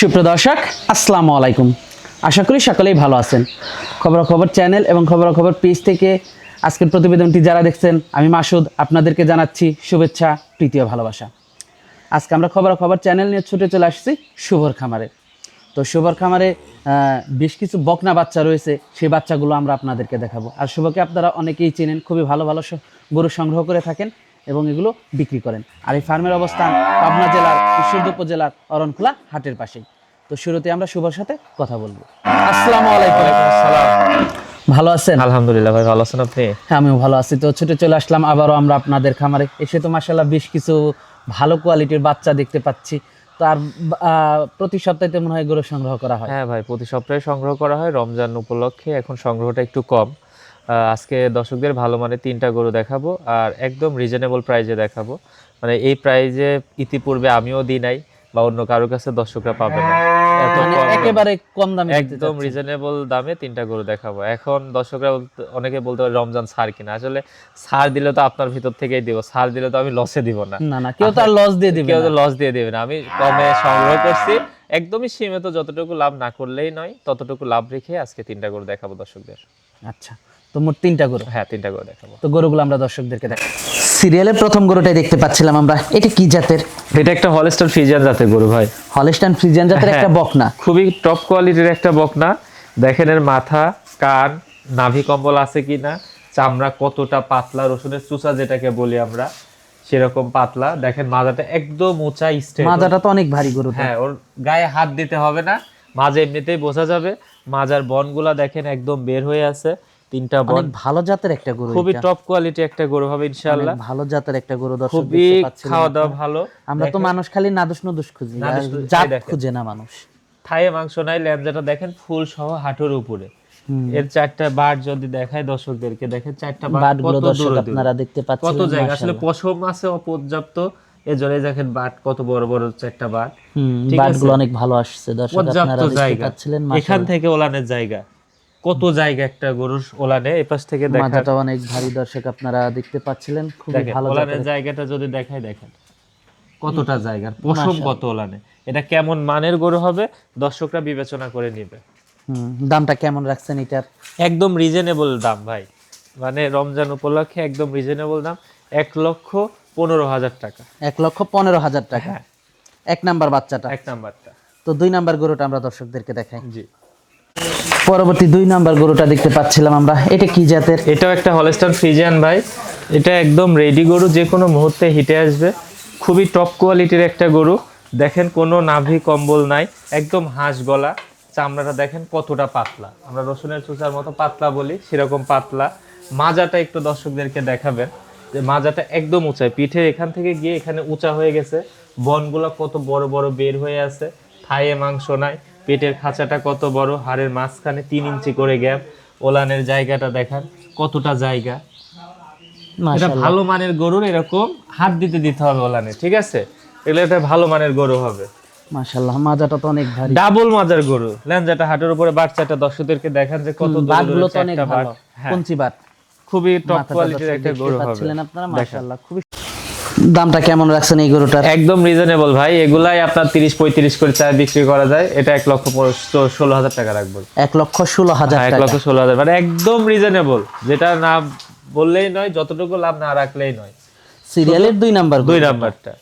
সুপ্রদর্শক আসসালামু আলাইকুম। আশা করি সকলেই ভালো আছেন। খবরাখবর চ্যানেল এবং খবরাখবর পেজ থেকে আজকের প্রতিবেদনটি যারা দেখছেন, আমি মাসুদ আপনাদেরকে জানাচ্ছি শুভেচ্ছা, প্রীতি ও ভালোবাসা। আজকে আমরা খবরাখবর চ্যানেল নিয়ে ছুটে চলে আসছি শুভর খামারে। তো শুভর খামারে বেশ কিছু বকনা বাচ্চা রয়েছে, সেই বাচ্চাগুলো আমরা আপনাদেরকে দেখাবো। আর শুভকে আপনারা অনেকেই চেনেন, খুবই ভালো ভালো গরু সংগ্রহ করে থাকেন এবং এগুলো বিক্রি করেন। আর এই ফার্মের অবস্থান পাবনা জেলার ঈশ্বরদ উপজেলার অরণখোলা হাটের পাশেই। তো শুরুতে আমরা শুভর সাথে কথা বলব। আসসালামু আলাইকুম। ভালো আছেন? আলহামদুলিল্লাহ ভাই ভালো আছেন আপনি? হ্যাঁ আমিও ভালো আছি। তো ছুটে চলে আসলাম আবারও আমরা আপনাদের খামারে। এসে তো মাসাল্লাহ বেশ কিছু ভালো কোয়ালিটির বাচ্চা দেখতে পাচ্ছি। তো আর প্রতি সপ্তাহে মনে হয় গরু সংগ্রহ করা হয়। হ্যাঁ ভাই প্রতি সপ্তাহে সংগ্রহ করা হয়। রমজান উপলক্ষে এখন সংগ্রহটা একটু কম। আজকে দর্শকদের ভালো মানে তিনটা গরু দেখাবো আর একদম রিজনেবল প্রাইজে দেখাবো। মানে এই প্রাইজে ইতিপূর্বে আমিও দিই নাই। বা অন্য কারোর কাছে দর্শকরা পাবে না। এত মানে একেবারে কম দামে একদম রিজনেবল দামে তিনটা গরু দেখাবো। এখন দর্শকরা অনেকে বলতে পারে রমজান ছাড় কিনা। আসলে ছাড় দিলে তো আপনার ভিতর থেকেই দিব। ছাড় দিলে তো আমি লসে দিব না। না না কেউ তো আর লস দিয়ে দিবে কেউ তো লস দিয়ে দেবে না। আমি কমে সংগ্রহ করছি। একদমই সীমিত যতটুকু লাভ না করলেই নয় ততটুকু লাভ রেখে আজকে তিনটা গরু দেখাবো দর্শকদের। আচ্ছা তো মোট তিনটা গরু। হ্যাঁ তিনটা গরু দেখাবো। তো গরুগুলো আমরা দর্শকদেরকে দেখাই। সিরিয়ালের প্রথম গরুটাই দেখতে পাচ্ছিলাম আমরা। এটা কি জাতের? এটা একটা হলস্টার ফ্রিজিয়ান জাতের গরু ভাই। হলস্টাইন ফ্রিজিয়ান জাতের একটা হ্যাঁ। বকনা। খুবই টপ কোয়ালিটির একটা বকনা। দেখেন এর মাথা কান নাভি কম্বল আছে কিনা চামড়া কতটা পাতলা রসুনের চুচা যেটাকে বলি আমরা সেরকম পাতলা। দেখেন মাজাটা একদম উঁচা স্টেপ মাজাটা তো অনেক ভারী গরু হ্যাঁ ওর গায়ে হাত দিতে হবে না। মাঝে এমনিতেই বোঝা যাবে। মাজার বনগুলা দেখেন একদম বের হয়ে আছে। তিনটা অনেক ভালো জাতের একটা গরু খুবই টপ কোয়ালিটি একটা গরু হবে ইনশাআল্লাহ। ভালো জাতের একটা গরু দর্শক খুবই খাওয়া দাওয়া ভালো। আমরা তো মানুষ খালি নাদুস নুদুস খুঁজি জাত খুঁজে না মানুষ। থায়ে মাংস নাই ল্যাঞ্জাটা দেখেন ফুল সহ হাঁটুর উপরে। এর চারটা বাট যদি দেখায় দর্শকদেরকে দেখেন চারটা বাট কত দর্শক দূরে দূরে। আপনারা দেখতে কত জায়গা আসলে পশম আছে অপর্যাপ্ত এর জন্য দেখেন বাট কত বড় বড় চারটা বাট। ঠিক আছে। অনেক ভালো আসছে দর্শক আপনারা দেখতে পাচ্ছিলেন এখান থেকে ওলানের জায়গা। কত জায়গা একটা গরুর ওলানে? এই পাশ থেকে দেখা মাথাটা অনেক ভারী দর্শক আপনারা দেখতে পাচ্ছিলেন। দেখেন ভালো ওলানের জায়গাটা যদি দেখাই দেখেন। কতটা জায়গার পশম কত ওলানে? এটা কেমন মানের গরু হবে? দর্শকরা বিবেচনা করে নেবে। হুম, দামটা কেমন রাখছেন এটার? একদম রিজনেবল দাম ভাই। মানে রমজান উপলক্ষে একদম রিজনেবল দাম। এক লক্ষ পনেরো হাজার টাকা। এক লক্ষ পনেরো হাজার টাকা। হ্যাঁ। এক নাম্বার বাচ্চাটা। এক নাম্বারটা। তো দুই নাম্বার গরুটা আমরা দর্শকদেরকে দেখাই। জি। পরবর্তী দুই নাম্বার গরুটা দেখতে পাচ্ছিলাম আমরা। এটা কি জাতের? এটাও একটা হলস্টার ফ্রিজিয়ান ভাই। এটা একদম রেডি গরু, যে কোনো মুহূর্তে হিটে আসবে। খুবই টপ কোয়ালিটির একটা গরু। দেখেন কোনো নাভি কম্বল নাই, একদম হাঁস গলা। চামড়াটা দেখেন কতটা পাতলা। আমরা রসুনের চুচার মতো পাতলা বলি, সেরকম পাতলা। মাজাটা একটু দর্শকদেরকে দেখাবেন, যে মাজাটা একদম উঁচায়। পিঠে এখান থেকে গিয়ে এখানে উঁচা হয়ে গেছে। বনগুলো কত বড় বড় বের হয়ে আছে। থায়ে মাংস নাই। পেটের খাঁচাটা কত বড় হাড়ের মাঝখানে তিন ইঞ্চি করে গ্যাপ ওলানের জায়গাটা দেখান কতটা জায়গা। এটা ভালো মানের গরুর এরকম হাত দিতে দিতে হবে ওলানে ঠিক আছে? এগুলো একটা ভালো মানের গরু হবে। মাশাআল্লাহ মাজাটা তো অনেক ভারী। ডাবল মাজার গরু। ল্যাঞ্জাটা হাটের উপরে বাচ্চাটা দর্শকদেরকে দেখান যে কত দূরে বাটগুলো তো অনেক ভালো বাট। হ্যাঁ, বাট খুবই টপ কোয়ালিটির একটা গরু হবে। আপনারা। মাশাআল্লাহ খুবই দামটা কেমন রাখছেন এই গরুটার? একদম রিজনেবল ভাই এগুলাই আপনার তিরিশ পঁয়ত্রিশ করে চায় বিক্রি করা যায়। এটা এক লক্ষ ষোলো হাজার টাকা রাখব। এক লক্ষ ষোলো হাজার হ্যাঁ, এক লক্ষ ষোলো হাজার মানে একদম রিজনেবল যেটা না বললেই নয় যতটুকু লাভ না রাখলেই নয়। সিরিয়ালের দুই নাম্বার দুই নাম্বারটা।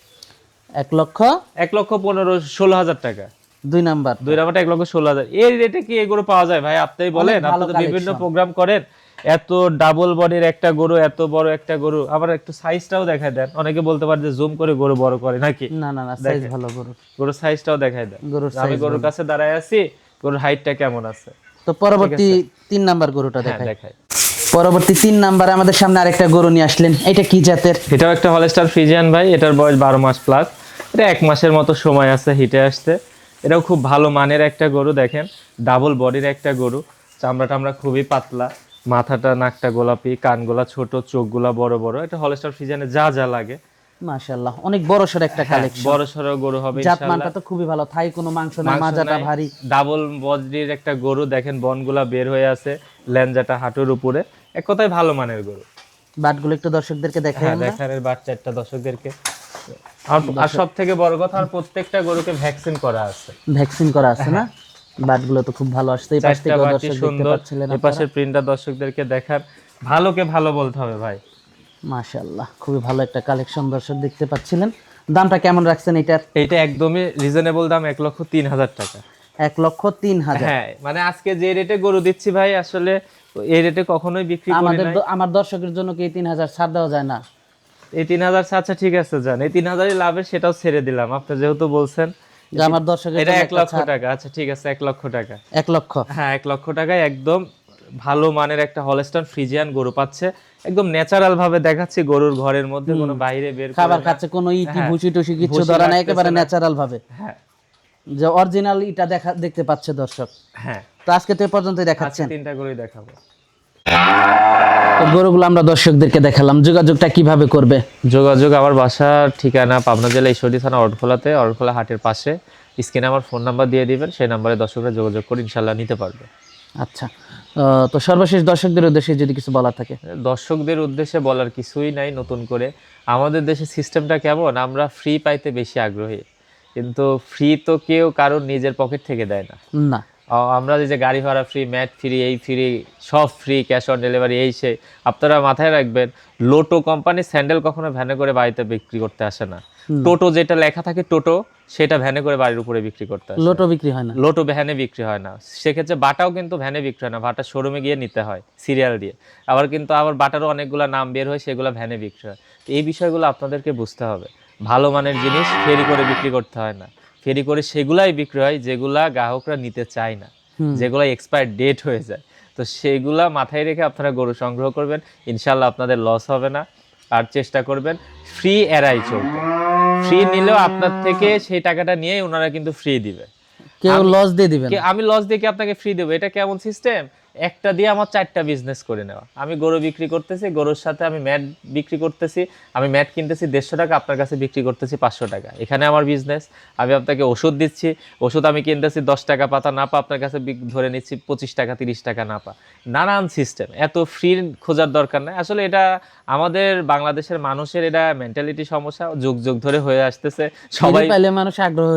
এক লক্ষ? এক লক্ষ পনেরো ষোলো হাজার টাকা। দুই নাম্বার। দুই নাম্বারটা এক লক্ষ ষোলো হাজার। এই রেটে কি এগুলো পাওয়া যায় ভাই? আপনি বলেন আপনি তো বিভিন্ন প্রোগ্রাম করেন। এত ডাবল বডির একটা গরু এত বড় একটা গরু আবার একটু সাইজটাও দেখায় দেন। অনেকে বলতে পারে যে জুম করে গরু বড় করে নাকি? না না না সাইজ ভালো গরু গরুর সাইজটাও দেখায় দেন। গরুর আমি গরুর কাছে দাঁড়ায় আছি গরুর হাইটটা কেমন আছে? তো পরবর্তী তিন নাম্বার গরুটা হ্যাঁ দেখাই। দেখায় পরবর্তী তিন নাম্বারে আমাদের সামনে আরেকটা গরু নিয়ে আসলেন। এটা কি জাতের? এটাও একটা হলস্টার ফ্রিজিয়ান ভাই এটার বয়স বারো মাস প্লাস এটা এক মাসের মতো সময় আছে হিটে আসতে। এটাও খুব ভালো মানের একটা গরু দেখেন। ডাবল বডির একটা গরু। চামড়া টামড়া খুবই পাতলা। মাথাটা নাকটা গোলাপি কানগুলা ছোট চোখগুলা বড় বড়। এটা হলস্টার ফ্রিজিয়ানে যা যা লাগে। মাশাআল্লাহ অনেক বড় সড় একটা কালেকশন বড় সড়ো গরু হবে মানটা তো খুবই ভালো থাই কোনো মাংস না মাজাটা ভারী। ডাবল বডির একটা গরু দেখেন বনগুলা বের হয়ে আছে ল্যাঞ্জাটা হাঁটুর উপরে। এক কথায় ভালো মানের গরু। বাটগুলো একটু দর্শকদেরকে দেখাই হ্যাঁ আমরা দেখার বাচ্চা একটা দর্শকদেরকে। আর আর সব থেকে বড় কথা আর প্রত্যেকটা গরুকে ভ্যাকসিন করা আছে। ভ্যাকসিন করা আছে না? বাটগুলো তো খুব ভালো আসছে। এই পাশ থেকে দর্শক দেখতে পাচ্ছিলেন এ পাশের প্রিন্টার দর্শকদেরকে দেখার। ভালোকে ভালো বলতে হবে ভাই। মাশাআল্লাহ খুবই ভালো একটা কালেকশন দর্শক দেখতে পাচ্ছিলেন। দামটা কেমন রাখছেন এটার? এইটা একদমই রিজনেবল দাম এক লক্ষ তিন হাজার টাকা। এক লক্ষ তিন হাজার। হ্যাঁ মানে আজকে যে রেটে গরু দিচ্ছি ভাই আসলে এই রেটে কখনোই বিক্রি করি আমাদের আমার দর্শকের জন্য কি তিন হাজার ছাড় দেওয়া যায় না? এই তিন হাজার আচ্ছা ঠিক আছে যান এই তিন হাজারই লাভের সেটাও ছেড়ে দিলাম। আপনি যেহেতু বলছেন দর্শকের এটা এক লক্ষ টাকা। আচ্ছা ঠিক আছে এক লক্ষ টাকা। এক লক্ষ। হ্যাঁ এক লক্ষ টাকায় একদম ভালো মানের একটা হলস্টন ফ্রিজিয়ান গরু পাচ্ছে। একদম ন্যাচারাল ভাবে দেখাচ্ছি গরুর ঘরের মধ্যে কোনো বাইরে বের খাবার খাচ্ছে কোনো ইটি হ্যাঁ। ভুসি টুসি ভুসি ধরা না একেবারে ন্যাচারাল ভাবে। হ্যাঁ। যে অরিজিনাল ইটা দেখা দেখতে পাচ্ছে দর্শক। হ্যাঁ। তো আজকে তো আজকে দেখাচ্ছেন। তিনটা গরুই দেখাবো। গরুগুলো আমরা দর্শকদেরকে দেখালাম। যোগাযোগটা কীভাবে করবে? যোগাযোগ আমার বাসার ঠিকানা পাবনা জেলা ঈশ্বরদী থানা অটখোলাতে অটখোলা হাটের পাশে। স্ক্রিনে আমার ফোন নাম্বার দিয়ে দিবেন সেই নাম্বারে দর্শকরা যোগাযোগ করে ইনশাল্লাহ নিতে পারবে। আচ্ছা। তো সর্বশেষ দর্শকদের উদ্দেশ্যে যদি কিছু বলার থাকে। দর্শকদের উদ্দেশ্যে বলার কিছুই নাই নতুন করে। আমাদের দেশে সিস্টেমটা কেমন? আমরা ফ্রি পাইতে বেশি আগ্রহী। কিন্তু ফ্রি তো কেউ কারোর নিজের পকেট থেকে দেয় না। না। আমরা যে গাড়ি ভাড়া ফ্রি ম্যাট ফ্রি এই ফ্রি সব ফ্রি ক্যাশ অন ডেলিভারি এই সেই আপনারা মাথায় রাখবেন লোটো কোম্পানি স্যান্ডেল কখনো ভ্যানে করে বাড়িতে বিক্রি করতে আসে না। টোটো যেটা লেখা থাকে টোটো সেটা ভ্যানে করে বাড়ির উপরে বিক্রি করতে আসে। লোটো বিক্রি হয় না। লোটো ভ্যানে বিক্রি হয় না। সেক্ষেত্রে বাটাও কিন্তু ভ্যানে বিক্রি হয় না। বাটা শোরুমে গিয়ে নিতে হয় সিরিয়াল দিয়ে। আবার কিন্তু আবার বাটারও অনেকগুলো নাম বের হয় সেগুলো ভ্যানে বিক্রি হয়। তো এই বিষয়গুলো আপনাদেরকে বুঝতে হবে। ভালো মানের জিনিস ফেরি করে বিক্রি করতে হয় না। ফেরি করে সেগুলাই বিক্রি হয় যেগুলা গ্রাহকরা নিতে চায় না। যেগুলো এক্সপায়ার ডেট হয়ে যায়। তো সেগুলা মাথায় রেখে আপনারা গরু সংগ্রহ করবেন ইনশাল্লাহ আপনাদের লস হবে না আর চেষ্টা করবেন ফ্রি এরাই চলতে। ফ্রি নিলেও আপনার থেকে সেই টাকাটা নিয়ে ওনারা কিন্তু ফ্রি দিবে। কেউ লস দিয়ে দিবেন আমি লস দিয়ে কি আপনাকে ফ্রি দেবো? এটা কেমন সিস্টেম একটা দিয়ে আমার চারটা বিজনেস করে নেওয়া। আমি গরু বিক্রি করতেছি গরুর সাথে আমি ম্যাট বিক্রি করতেছি আমি ম্যাট কিনতেছি দেড়শো টাকা আপনার কাছে বিক্রি করতেছি পাঁচশো টাকা। এখানে আমার বিজনেস আমি আপনাকে ওষুধ দিচ্ছি ওষুধ আমি কিনতেছি দশ টাকা পাতা না পা আপনার কাছে ধরে নিচ্ছি পঁচিশ টাকা তিরিশ টাকা না পা নানান সিস্টেম এত ফ্রি খোঁজার দরকার নাই। আসলে এটা আমাদের বাংলাদেশের মানুষের এটা মেন্টালিটি সমস্যা যুগ যুগ ধরে হয়ে আসতেছে। সবাই পাইলে মানুষ আগ্রহ